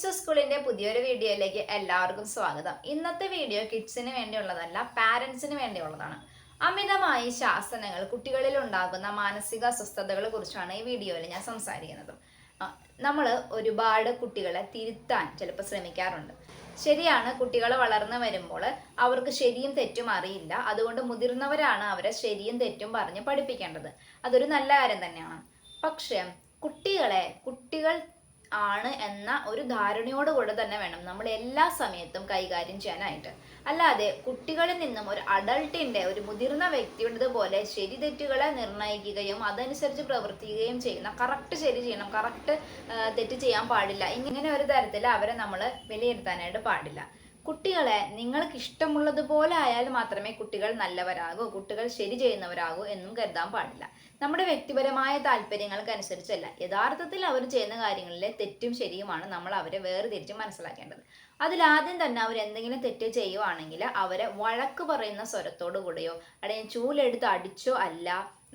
Kids സ്കൂളിന്റെ പുതിയൊരു വീഡിയോയിലേക്ക് എല്ലാവർക്കും സ്വാഗതം. ഇന്നത്തെ വീഡിയോ കിഡ്സിന് വേണ്ടിയുള്ളതല്ല പാരൻസിന് വേണ്ടിയുള്ളതാണ്. അമിതമായി ശാസനകൾ കുട്ടികളിൽ ഉണ്ടാകുന്ന മാനസിക അസ്വസ്ഥതകളെ കുറിച്ചാണ് ഈ വീഡിയോയിൽ ഞാൻ സംസാരിക്കുന്നത്. നമ്മൾ ഒരുപാട് കുട്ടികളെ തിരുത്താൻ ചിലപ്പോൾ ശ്രമിക്കാറുണ്ട്. ശരിയാണ് കുട്ടികൾ വളർന്നു വരുമ്പോൾ അവർക്ക് ശരിയും തെറ്റും അറിയില്ല. അതുകൊണ്ട് മുതിർന്നവരാണ് അവരെ ശരിയും തെറ്റും പറഞ്ഞ് പഠിപ്പിക്കേണ്ടത്. അതൊരു നല്ല കാര്യം തന്നെയാണ്. പക്ഷേ കുട്ടികളെ കുട്ടികൾ ആണ് എന്ന ഒരു ധാരണയോടുകൂടെ തന്നെ വേണം നമ്മൾ എല്ലാ സമയത്തും കൈകാര്യം ചെയ്യാനായിട്ട്. അല്ലാതെ കുട്ടികളിൽ നിന്നും ഒരു അഡൾട്ടിന്റെ ഒരു മുതിർന്ന വ്യക്തിയുടേത് പോലെ ശരി തെറ്റുകളെ നിർണയിക്കുകയും അതനുസരിച്ച് പ്രവർത്തിക്കുകയും ചെയ്യുന്ന കറക്റ്റ് ശരി ചെയ്യണം കറക്റ്റ് തെറ്റ് ചെയ്യാൻ പാടില്ല. ഇങ്ങനെ ഒരു തരത്തിൽ അവരെ നമ്മൾ വിലയിരുത്താനായിട്ട് പാടില്ല. കുട്ടികളെ നിങ്ങൾക്ക് ഇഷ്ടമുള്ളതുപോലെ ആയാൽ മാത്രമേ കുട്ടികൾ നല്ലവരാകൂ കുട്ടികൾ ശരി ചെയ്യുന്നവരാകൂ എന്നും കരുതാൻ പാടില്ല. നമ്മുടെ വ്യക്തിപരമായ താല്പര്യങ്ങൾക്കനുസരിച്ചല്ല. യഥാർത്ഥത്തിൽ അവർ ചെയ്യുന്ന കാര്യങ്ങളിലെ തെറ്റും ശരിയുമാണ് നമ്മൾ അവരെ വേർതിരിച്ച് മനസ്സിലാക്കേണ്ടത്. അതിലാദ്യം തന്നെ അവർ എന്തെങ്കിലും തെറ്റ് ചെയ്യുവാണെങ്കിൽ അവരെ വഴക്ക് പറയുന്ന സ്വരത്തോടു കൂടെയോ അല്ലെങ്കിൽ ചൂലെടുത്ത് അടിച്ചോ അല്ല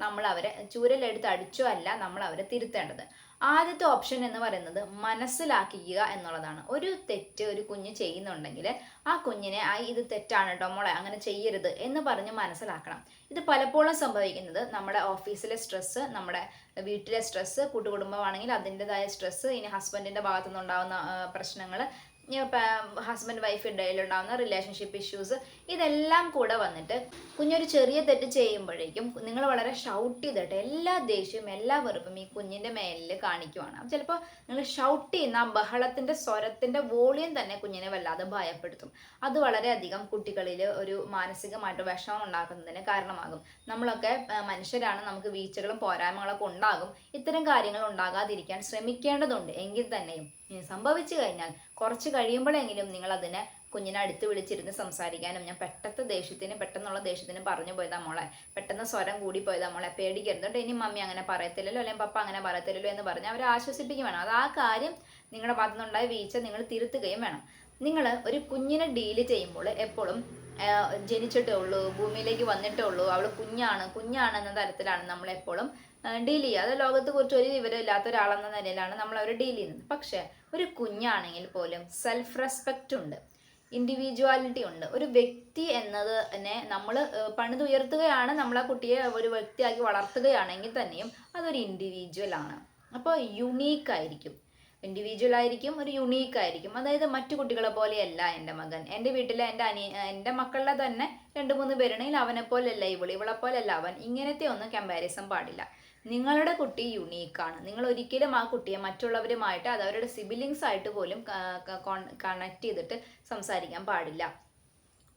നമ്മൾ അവരെ ചൂരലെടുത്ത് അടിച്ചോ അല്ല നമ്മൾ അവരെ തിരുത്തേണ്ടത്. ആദ്യത്തെ ഓപ്ഷൻ എന്ന് പറയുന്നത് മനസ്സിലാക്കിക്കുക എന്നുള്ളതാണ്. ഒരു തെറ്റ് ഒരു കുഞ്ഞ് ചെയ്യുന്നുണ്ടെങ്കിൽ ആ കുഞ്ഞിനെ ആ ഇത് തെറ്റാണ് കേട്ടോ മോളെ അങ്ങനെ ചെയ്യരുത് എന്ന് പറഞ്ഞ് മനസ്സിലാക്കണം. ഇത് പലപ്പോഴും സംഭവിക്കുന്നത് നമ്മുടെ ഓഫീസിലെ സ്ട്രെസ്സ് നമ്മുടെ വീട്ടിലെ സ്ട്രെസ്സ് കൂട്ടുകുടുംബമാണെങ്കിൽ അതിന്റെതായ സ്ട്രെസ്സ് ഇനി ഹസ്ബൻഡിന്റെ ഭാഗത്തു നിന്നുണ്ടാകുന്ന പ്രശ്നങ്ങൾ ഹസ്ബൻഡ് വൈഫ് ഇടയിലുണ്ടാകുന്ന റിലേഷൻഷിപ്പ് ഇഷ്യൂസ് ഇതെല്ലാം കൂടെ വന്നിട്ട് കുഞ്ഞൊരു ചെറിയ തെറ്റ് ചെയ്യുമ്പോഴേക്കും നിങ്ങൾ വളരെ ഷൗട്ട് ചെയ്തിട്ട് എല്ലാ ദേഷ്യവും എല്ലാ വെറുപ്പും ഈ കുഞ്ഞിന്റെ മേലിൽ കാണിക്കുവാണ്. അപ്പം ചിലപ്പോൾ നിങ്ങൾ ഷൗട്ട് ചെയ്യുന്ന ആ ബഹളത്തിന്റെ സ്വരത്തിന്റെ വോളിയം തന്നെ കുഞ്ഞിനെ വല്ലാതെ ഭയപ്പെടുത്തും. അത് വളരെയധികം കുട്ടികളിൽ ഒരു മാനസികമായിട്ട് വിഷമം ഉണ്ടാക്കുന്നതിന് കാരണമാകും. നമ്മളൊക്കെ മനുഷ്യരാണ്. നമുക്ക് വീഴ്ചകളും പോരായ്മകളൊക്കെ ഉണ്ടാകും. ഇത്തരം കാര്യങ്ങൾ ഉണ്ടാകാതിരിക്കാൻ ശ്രമിക്കേണ്ടതുണ്ട്. എങ്കിൽ തന്നെയും സംഭവിച്ചു കഴിഞ്ഞാൽ കുറച്ച് കഴിയുമ്പോഴെങ്കിലും നിങ്ങൾ അതിനെ കുഞ്ഞിനെ അടുത്ത് വിളിച്ചിരുന്ന് സംസാരിക്കാനും ഞാൻ പെട്ടെന്ന് ദേഷ്യത്തിന് പെട്ടെന്നുള്ള ദേഷ്യത്തിന് പറഞ്ഞു പോയതാ മോളെ. പെട്ടെന്ന് സ്വരം കൂടി പോയതാ മോളെ. പേടിക്കരുതുകൊണ്ട് ഇനി മമ്മി അങ്ങനെ പറയത്തില്ലല്ലോ അല്ലെങ്കിൽ പപ്പ അങ്ങനെ പറയത്തില്ലല്ലോ എന്ന് പറഞ്ഞ് അവരെ ആശ്വസിപ്പിക്കുകയും വേണം. അത് ആ കാര്യം നിങ്ങളുടെ ഭാഗത്തു നിന്നുണ്ടായ വീഴ്ച നിങ്ങൾ തിരുത്തുകയും വേണം. നിങ്ങൾ ഒരു കുഞ്ഞിനെ ഡീൽ ചെയ്യുമ്പോൾ എപ്പോഴും ജനിച്ചിട്ടേ ഉള്ളൂ ഭൂമിയിലേക്ക് വന്നിട്ടേ ഉള്ളൂ അവൾ കുഞ്ഞാണ് കുഞ്ഞാണ് എന്ന തരത്തിലാണ് നമ്മൾ എപ്പോഴും ഡീൽ ചെയ്യുക. അത് ലോകത്തെ കുറിച്ച് ഒരു വിവരമില്ലാത്ത ഒരാളെന്ന നിലയിലാണ് നമ്മൾ അവർ ഡീൽ ചെയ്യുന്നത്. പക്ഷേ ഒരു കുഞ്ഞാണെങ്കിൽ പോലും സെൽഫ് റെസ്പെക്റ്റ് ഉണ്ട് ഇൻഡിവിജ്വാലിറ്റി ഉണ്ട്. ഒരു വ്യക്തി എന്നത് തന്നെ നമ്മൾ പണിതുയർത്തുകയാണ് നമ്മൾ ആ കുട്ടിയെ ഒരു വ്യക്തിയാക്കി വളർത്തുകയാണെങ്കിൽ തന്നെയും അതൊരു ഇൻഡിവിജ്വൽ ആണ്. അപ്പോൾ യുണീക്ക് ആയിരിക്കും. ഇൻഡിവിജ്വൽ ആയിരിക്കും ഒരു യുണീക്ക് ആയിരിക്കും. അതായത് മറ്റു കുട്ടികളെ പോലെയല്ല എന്റെ മകൻ. എന്റെ വീട്ടിലെ എന്റെ അനി എന്റെ മക്കളുടെ തന്നെ രണ്ട് മൂന്ന് പേരുണ്ടെങ്കിൽ അവനെ പോലെയല്ല ഇവൾ ഇവളെ പോലെയല്ല അവൻ. ഇങ്ങനത്തെ ഒന്നും കമ്പാരിസൺ പാടില്ല. നിങ്ങളുടെ കുട്ടി യുണീക്കാണ് നിങ്ങൾ ഒരിക്കലും ആ കുട്ടിയെ മറ്റുള്ളവരുമായിട്ട് അത് അവരുടെ സിബിലിങ്സ് ആയിട്ട് പോലും കണക്ട് ചെയ്തിട്ട് സംസാരിക്കാൻ പാടില്ല.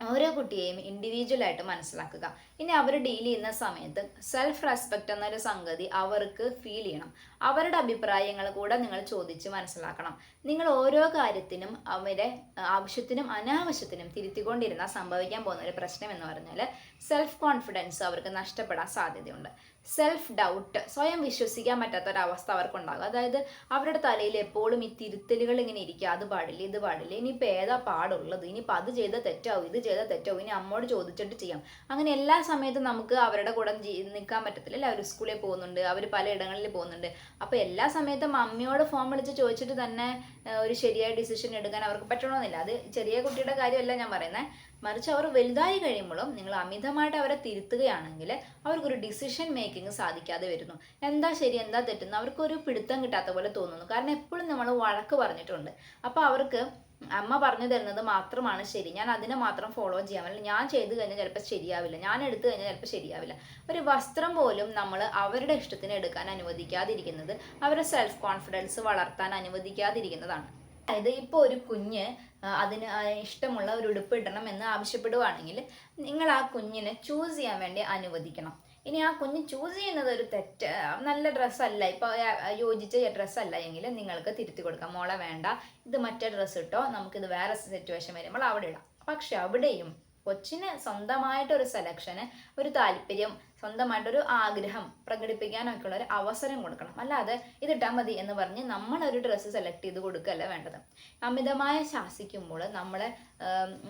ഓരോ കുട്ടിയെയും ഇൻഡിവിജ്വൽ ആയിട്ട് മനസ്സിലാക്കുക. ഇനി അവർ ഡീൽ ചെയ്യുന്ന സമയത്ത് സെൽഫ് റെസ്പെക്റ്റ് എന്നൊരു സംഗതി അവർക്ക് ഫീൽ ചെയ്യണം. അവരുടെ അഭിപ്രായങ്ങൾ കൂടെ നിങ്ങൾ ചോദിച്ച് മനസ്സിലാക്കണം. നിങ്ങൾ ഓരോ കാര്യത്തിനും അവരെ ആവശ്യത്തിനും അനാവശ്യത്തിനും തിരുത്തിക്കൊണ്ടിരുന്നാൽ സംഭവിക്കാൻ പോകുന്ന ഒരു പ്രശ്നം എന്ന് പറഞ്ഞാൽ സെൽഫ് കോൺഫിഡൻസ് അവർക്ക് നഷ്ടപ്പെടാൻ സാധ്യതയുണ്ട്. സെൽഫ് ഡൗട്ട് സ്വയം വിശ്വസിക്കാൻ പറ്റാത്ത ഒരവസ്ഥ അവർക്കുണ്ടാകും. അതായത് അവരുടെ തലയിൽ എപ്പോഴും ഈ തിരുത്തലുകൾ ഇങ്ങനെ ഇരിക്കുക അത് പാടില്ല ഇത് പാടില്ല. ഇനിയിപ്പോൾ ഏതാ പാടുള്ളത്? ഇനിയിപ്പോൾ അത് ചെയ്ത തെറ്റാവും ഇത് ചെയ്ത തെറ്റോ? ഇനി അമ്മോട് ചോദിച്ചിട്ട് ചെയ്യാം. അങ്ങനെ എല്ലാ സമയത്തും നമുക്ക് അവരുടെ കൂടെ നിൽക്കാൻ പറ്റത്തില്ല. അവർ സ്കൂളിൽ പോകുന്നുണ്ട്. അവർ പലയിടങ്ങളിൽ പോകുന്നുണ്ട്. അപ്പോൾ എല്ലാ സമയത്തും അമ്മയോട് ഫോൺ വിളിച്ച് ചോദിച്ചിട്ട് തന്നെ ഒരു ശരിയായ ഡിസിഷൻ എടുക്കാൻ അവർക്ക് പറ്റണമെന്നില്ല അത് ചെറിയ കുട്ടിയുടെ കാര്യമല്ല ഞാൻ പറയുന്നത് മറിച്ച് അവർ വലുതായി കഴിയുമ്പോഴും നിങ്ങൾ അമിതമായിട്ട് അവരെ തിരുത്തുകയാണെങ്കിൽ അവർക്കൊരു ഡിസിഷൻ മേക്കിംഗ് സാധിക്കാതെ വരുന്നു. എന്താ ശരി എന്താ തെറ്റുന്നു അവർക്കൊരു പിടുത്തം കിട്ടാത്ത പോലെ തോന്നുന്നു. കാരണം എപ്പോഴും നമ്മൾ വഴക്ക് പറഞ്ഞിട്ടുണ്ട്. അപ്പോൾ അവർക്ക് അമ്മ പറഞ്ഞു തരുന്നത് മാത്രമാണ് ശരി. ഞാൻ അതിനെ മാത്രം ഫോളോ ചെയ്യാൻ പറ്റില്ല. ഞാൻ ചെയ്തു കഴിഞ്ഞാൽ ചിലപ്പോൾ ശരിയാവില്ല. ഞാൻ എടുത്തു കഴിഞ്ഞാൽ ചിലപ്പോൾ ശരിയാവില്ല. ഒരു വസ്ത്രം പോലും നമ്മൾ അവരുടെ ഇഷ്ടത്തിന് എടുക്കാൻ അനുവദിക്കാതിരിക്കുന്നത് അവരുടെ സെൽഫ് കോൺഫിഡൻസ് വളർത്താൻ അനുവദിക്കാതിരിക്കുന്നതാണ്. അതായത് ഇപ്പോൾ ഒരു കുഞ്ഞ് അതിന് ഇഷ്ടമുള്ള ഒരു ഉടുപ്പ് ഇടണം എന്ന് ആവശ്യപ്പെടുവാണെങ്കിൽ നിങ്ങൾ ആ കുഞ്ഞിനെ ചൂസ് ചെയ്യാൻ വേണ്ടി അനുവദിക്കണം. ഇനി ആ കുഞ്ഞ് ചൂസ് ചെയ്യുന്നത് ഒരു തെറ്റ് നല്ല ഡ്രസ്സല്ല ഇപ്പോൾ യോജിച്ച ഡ്രസ്സല്ല എങ്കിൽ നിങ്ങൾക്ക് തിരുത്തി കൊടുക്കാം. മോളെ വേണ്ട ഇത് മറ്റേ ഡ്രസ്സ് ഇട്ടോ നമുക്കിത് വേറെ സിറ്റുവേഷൻ വരുമ്പോൾ അവിടെ ഇടാം. പക്ഷെ അവിടെയും കൊച്ചിന് സ്വന്തമായിട്ടൊരു സെലക്ഷന് ഒരു താല്പര്യം സ്വന്തമായിട്ടൊരു ആഗ്രഹം പ്രകടിപ്പിക്കാനൊക്കെയുള്ള ഒരു അവസരം കൊടുക്കണം. അല്ലാതെ ഇതിട്ടാൽ മതി എന്ന് പറഞ്ഞ് നമ്മളൊരു ഡ്രസ്സ് സെലക്ട് ചെയ്ത് കൊടുക്കുകയല്ല വേണ്ടത്. അമിതമായ ശാസിക്കുമ്പോൾ നമ്മളെ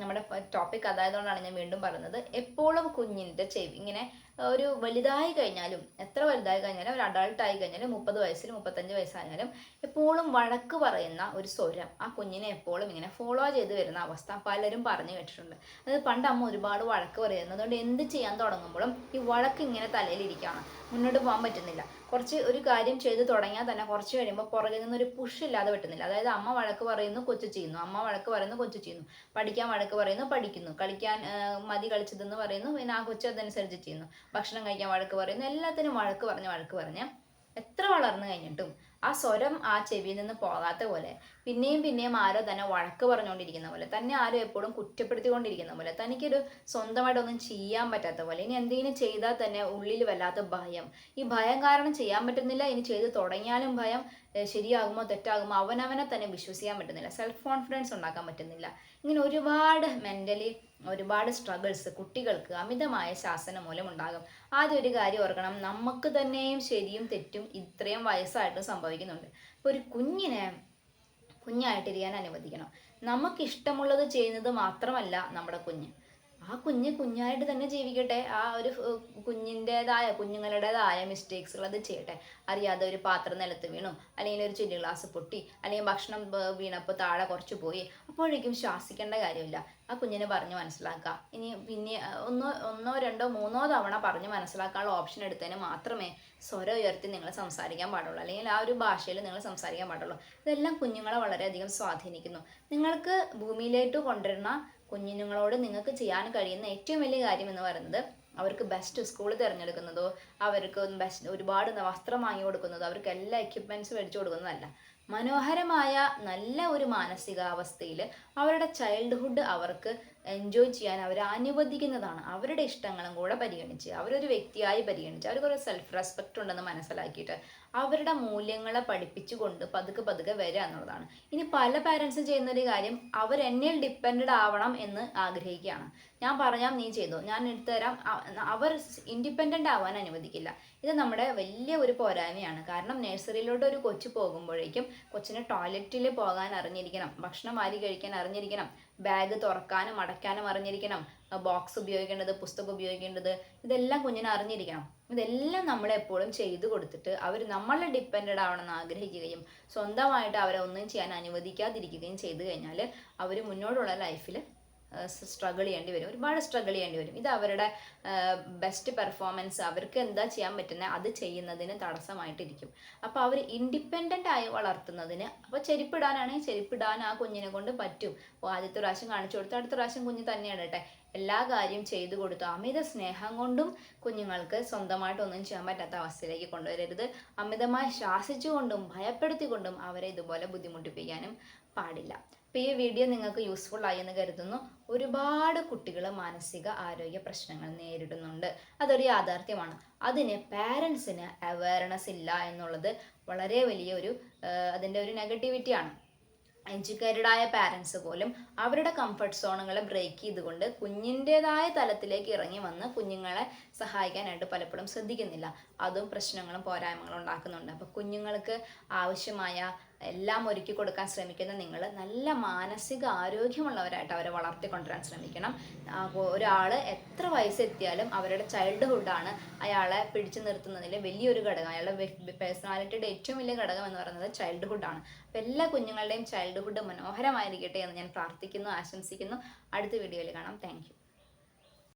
നമ്മുടെ ടോപ്പിക് അതായതുകൊണ്ടാണ് ഞാൻ വീണ്ടും പറയുന്നത് എപ്പോഴും കുഞ്ഞിന്റെ ചെവി ഇങ്ങനെ ഒരു വലുതായി കഴിഞ്ഞാലും എത്ര വലുതായി കഴിഞ്ഞാലും ഒരു അഡൾട്ട് ആയി കഴിഞ്ഞാലും മുപ്പത് വയസ്സിൽ മുപ്പത്തഞ്ച് വയസ്സായാലും എപ്പോഴും വഴക്ക് പറയുന്ന ഒരു സ്വരം ആ കുഞ്ഞിനെ എപ്പോഴും ഇങ്ങനെ ഫോളോ ചെയ്ത് വരുന്ന അവസ്ഥ പലരും പറഞ്ഞു കേട്ടിട്ടുണ്ട്. അത് പണ്ട് അമ്മ ഒരുപാട് വഴക്ക് പറയുന്നത് അതുകൊണ്ട് എന്ത് ചെയ്യാൻ തുടങ്ങുമ്പോഴും ഈ വഴക്ക് ഇങ്ങനെ തലയിലിരിക്കുകയാണ്. മുന്നോട്ട് പോകാൻ പറ്റുന്നില്ല. കുറച്ച് ഒരു കാര്യം ചെയ്ത് തുടങ്ങിയാൽ തന്നെ കുറച്ച് കഴിയുമ്പോൾ പുറകിൽ നിന്ന് ഒരു പുഷ് ഇല്ലാതെ പറ്റുന്നില്ല. അതായത് അമ്മ വഴക്ക് പറയുന്നു കൊച്ചു ചെയ്യുന്നു. അമ്മ വഴക്ക് പറയുന്നു കൊച്ചു ചെയ്യുന്നു. പഠിക്കാൻ വഴക്ക് പറയുന്നു പഠിക്കുന്നു. കളിക്കാൻ മതി കളിച്ചതെന്ന് പറയുന്നു. പിന്നെ ആ കൊച്ചു അതനുസരിച്ച് ചെയ്യുന്നു. ഭക്ഷണം കഴിക്കാൻ വഴക്ക് പറയുന്നു. എല്ലാത്തിനും വഴക്ക് പറഞ്ഞ് വഴക്ക് പറഞ്ഞ് എത്ര വളർന്നു കഴിഞ്ഞിട്ടും ആ സ്വരം ആ ചെവിയിൽ നിന്ന് പോകാത്ത പോലെ പിന്നെയും പിന്നെയും ആരോ തന്നെ വഴക്ക് പറഞ്ഞുകൊണ്ടിരിക്കുന്ന പോലെ തന്നെ ആരോ എപ്പോഴും കുറ്റപ്പെടുത്തിക്കൊണ്ടിരിക്കുന്ന പോലെ തനിക്കൊരു സ്വന്തമായിട്ടൊന്നും ചെയ്യാൻ പറ്റാത്ത പോലെ ഇനി എന്തെങ്കിലും ചെയ്താൽ തന്നെ ഉള്ളിൽ വല്ലാത്ത ഭയം. ഈ ഭയം കാരണം ചെയ്യാൻ പറ്റുന്നില്ല ഇനി ചെയ്ത് തുടങ്ങിയാലും ഭയം ശരിയാകുമോ തെറ്റാകുമോ അവനവനെ തന്നെ വിശ്വസിക്കാൻ പറ്റുന്നില്ല സെൽഫ് കോൺഫിഡൻസ് ഉണ്ടാക്കാൻ പറ്റുന്നില്ല. ഇങ്ങനെ ഒരുപാട് മെന്റലി ഒരുപാട് സ്ട്രഗിൾസ് കുട്ടികൾക്ക് അമിതമായ ശാസനം മൂലം ഉണ്ടാകും. ആദ്യം ഒരു കാര്യം ഓർക്കണം നമുക്ക് തന്നെയും ശരിയും തെറ്റും ഇത്രയും വയസ്സായിട്ട് സംഭവിക്കുന്നുണ്ട്. ഇപ്പൊ ഒരു കുഞ്ഞിനെ കുഞ്ഞായിട്ടിരിക്കാൻ അനുവദിക്കണം. നമുക്ക് ഇഷ്ടമുള്ളത് ചെയ്യുന്നത് മാത്രമല്ല നമ്മുടെ കുഞ്ഞ്. ആ കുഞ്ഞ് കുഞ്ഞായിട്ട് തന്നെ ജീവിക്കട്ടെ. ആ ഒരു കുഞ്ഞിന്റെതായ കുഞ്ഞുങ്ങളുടേതായ മിസ്റ്റേക്സുകൾ അത് ചെയ്യട്ടെ. അറിയാതെ ഒരു പാത്രം നിലത്ത് വീണു അല്ലെങ്കിൽ ഒരു ചില്ലി ഗ്ലാസ് പൊട്ടി അല്ലെങ്കിൽ ഭക്ഷണം വീണപ്പോൾ താഴെ കുറച്ച് പോയി അപ്പോഴേക്കും ശ്വാസിക്കേണ്ട കാര്യമില്ല. ആ കുഞ്ഞിനെ പറഞ്ഞ് മനസ്സിലാക്കുക. ഇനി പിന്നെ ഒന്നോ ഒന്നോ രണ്ടോ മൂന്നോ തവണ പറഞ്ഞ് മനസ്സിലാക്കാനുള്ള ഓപ്ഷൻ എടുത്തതിന് മാത്രമേ സ്വരം ഉയർത്തി നിങ്ങൾ സംസാരിക്കാൻ പാടുള്ളൂ. അല്ലെങ്കിൽ ആ ഒരു ഭാഷയിൽ നിങ്ങൾ സംസാരിക്കാൻ പാടുള്ളൂ. ഇതെല്ലാം കുഞ്ഞുങ്ങളെ വളരെയധികം സ്വാധീനിക്കുന്നു. നിങ്ങൾക്ക് ഭൂമിയിലേക്ക് കൊണ്ടുവരുന്ന കുഞ്ഞുങ്ങളോട് നിങ്ങൾക്ക് ചെയ്യാൻ കഴിയുന്ന ഏറ്റവും വലിയ കാര്യം എന്ന് പറയുന്നത് അവർക്ക് ബെസ്റ്റ് സ്കൂൾ തിരഞ്ഞെടുക്കുന്നതോ അവർക്ക് ബെസ്റ്റ് ഒരുപാട് വസ്ത്രം വാങ്ങി കൊടുക്കുന്നതോ അവർക്ക് എല്ലാ എക്യുപ്മെന്റ്സും മേടിച്ചു കൊടുക്കുന്നതല്ല. മനോഹരമായ നല്ല ഒരു മാനസികാവസ്ഥയിൽ അവരുടെ ചൈൽഡ്ഹുഡ് അവർക്ക് എൻജോയ് ചെയ്യാൻ അവരെ അനുവദിക്കുന്നതാണ്. അവരുടെ ഇഷ്ടങ്ങളും കൂടെ പരിഗണിച്ച് അവരൊരു വ്യക്തിയായി പരിഗണിച്ച് അവർക്ക് ഒരു സെൽഫ് റെസ്പെക്റ്റ് ഉണ്ടെന്ന് മനസ്സിലാക്കിയിട്ട് അവരുടെ മൂല്യങ്ങളെ പഠിപ്പിച്ചുകൊണ്ട് പതുക്കെ പതുക്കെ വരിക എന്നുള്ളതാണ്. ഇനി പല പാരൻസും ചെയ്യുന്ന ഒരു കാര്യം അവർ എന്നിൽ ഡിപ്പെൻഡ് ആവണം എന്ന് ആഗ്രഹിക്കുകയാണ്. ഞാൻ പറഞ്ഞാൽ നീ ചെയ്തോ? ഞാൻ എടുത്തുതരാം. അവർ ഇൻഡിപെൻഡന്റ് ആവാൻ അനുവദിക്കില്ല. ഇത് നമ്മുടെ വലിയ ഒരു പോരായ്മയാണ്. കാരണം നഴ്സറിയിലോട്ട് ഒരു കൊച്ചു പോകുമ്പോഴേക്കും കൊച്ചിന് ടോയ്ലറ്റിൽ പോകാൻ അറിഞ്ഞിരിക്കണം. ഭക്ഷണം വാരി കഴിക്കാൻ അറിഞ്ഞിരിക്കണം. ബാഗ് തുറക്കാനും അടയ്ക്കാനും അറിഞ്ഞിരിക്കണം. ബോക്സ് ഉപയോഗിക്കേണ്ടത് പുസ്തകം ഉപയോഗിക്കേണ്ടത് ഇതെല്ലാം കുഞ്ഞിന് അറിഞ്ഞിരിക്കണം. ഇതെല്ലാം നമ്മൾ എപ്പോഴും ചെയ്തു കൊടുത്തിട്ട് അവർ നമ്മളെ ഡിപ്പെൻഡഡ് ആവണമെന്ന് ആഗ്രഹിക്കുകയും സ്വന്തമായിട്ട് അവരെ ഒന്നും ചെയ്യാൻ അനുവദിക്കാതിരിക്കുകയും ചെയ്തു കഴിഞ്ഞാൽ അവർ മുന്നോട്ടുള്ള ലൈഫിൽ സ്ട്രഗിൾ ചെയ്യേണ്ടി വരും. ഒരുപാട് സ്ട്രഗിൾ ചെയ്യേണ്ടി വരും. ഇത് അവരുടെ ബെസ്റ്റ് പെർഫോമൻസ് അവർക്ക് എന്താ ചെയ്യാൻ പറ്റുന്നത് അത് ചെയ്യുന്നതിന് തടസ്സമായിട്ടിരിക്കും. അപ്പോൾ അവർ ഇൻഡിപെൻഡന്റ് ആയി വളർത്തുന്നതിന് അപ്പോൾ ചെരുപ്പിടാനാണെങ്കിൽ ചെരുപ്പിടാൻ ആ കുഞ്ഞിനെ കൊണ്ട് പറ്റും. അപ്പോൾ ആദ്യത്തെ പ്രാവശ്യം കാണിച്ചു കൊടുത്ത് അടുത്ത പ്രാവശ്യം കുഞ്ഞ് തന്നെയാണ് കേട്ടെ എല്ലാ കാര്യം ചെയ്തു കൊടുത്തു. അമിത സ്നേഹം കൊണ്ടും കുഞ്ഞുങ്ങൾക്ക് സ്വന്തമായിട്ടൊന്നും ചെയ്യാൻ പറ്റാത്ത അവസ്ഥയിലേക്ക് കൊണ്ടുവരരുത്. അമിതമായി ശാസിച്ചുകൊണ്ടും ഭയപ്പെടുത്തിക്കൊണ്ടും അവരെ ഇതുപോലെ ബുദ്ധിമുട്ടിപ്പിക്കാനും പാടില്ല. അപ്പോൾ ഈ വീഡിയോ നിങ്ങൾക്ക് യൂസ്ഫുൾ ആയി എന്ന് കരുതുന്നു. ഒരുപാട് കുട്ടികൾ മാനസിക ആരോഗ്യ പ്രശ്നങ്ങൾ നേരിടുന്നുണ്ട്. അതൊരു യാഥാർത്ഥ്യമാണ്. അതിന് പാരൻസിന് അവയർനെസ് ഇല്ല എന്നുള്ളത് വളരെ വലിയൊരു അതിന്റെ ഒരു നെഗറ്റിവിറ്റിയാണ് എഡ്യൂക്കേറ്റഡ് ആയ പാരൻസ് പോലും അവരുടെ കംഫർട്ട് സോണുകളെ ബ്രേക്ക് ചെയ്തുകൊണ്ട് കുഞ്ഞിന്റെതായ തലത്തിലേക്ക് ഇറങ്ങി വന്ന് കുഞ്ഞുങ്ങളെ സഹായിക്കാനായിട്ട് പലപ്പോഴും ശ്രദ്ധിക്കുന്നില്ല. അതും പ്രശ്നങ്ങളും പോരായ്മകളും ഉണ്ടാക്കുന്നുണ്ട്. അപ്പോൾ കുഞ്ഞുങ്ങൾക്ക് ആവശ്യമായ എല്ലാം ഒരുക്കി കൊടുക്കാൻ ശ്രമിക്കുന്ന നിങ്ങൾ നല്ല മാനസിക ആരോഗ്യമുള്ളവരായിട്ട് അവരെ വളർത്തിക്കൊണ്ടുവരാൻ ശ്രമിക്കണം. ഒരാൾ എത്ര വയസ്സെത്തിയാലും അവരുടെ ചൈൽഡ്ഹുഡാണ് അയാളെ പിടിച്ചു നിർത്തുന്നതിൽ വലിയൊരു ഘടകം. അയാളുടെ പേഴ്സണാലിറ്റിയുടെ ഏറ്റവും വലിയ ഘടകം എന്ന് പറയുന്നത് ചൈൽഡ്ഹുഡാണ് അപ്പോൾ എല്ലാ കുഞ്ഞുങ്ങളുടെയും ചൈൽഡ്ഹുഡ് മനോഹരമായിരിക്കട്ടെ എന്ന് ഞാൻ പ്രാർത്ഥിക്കുന്നു ആശംസിക്കുന്നു. അടുത്ത വീഡിയോയിൽ കാണാം. താങ്ക്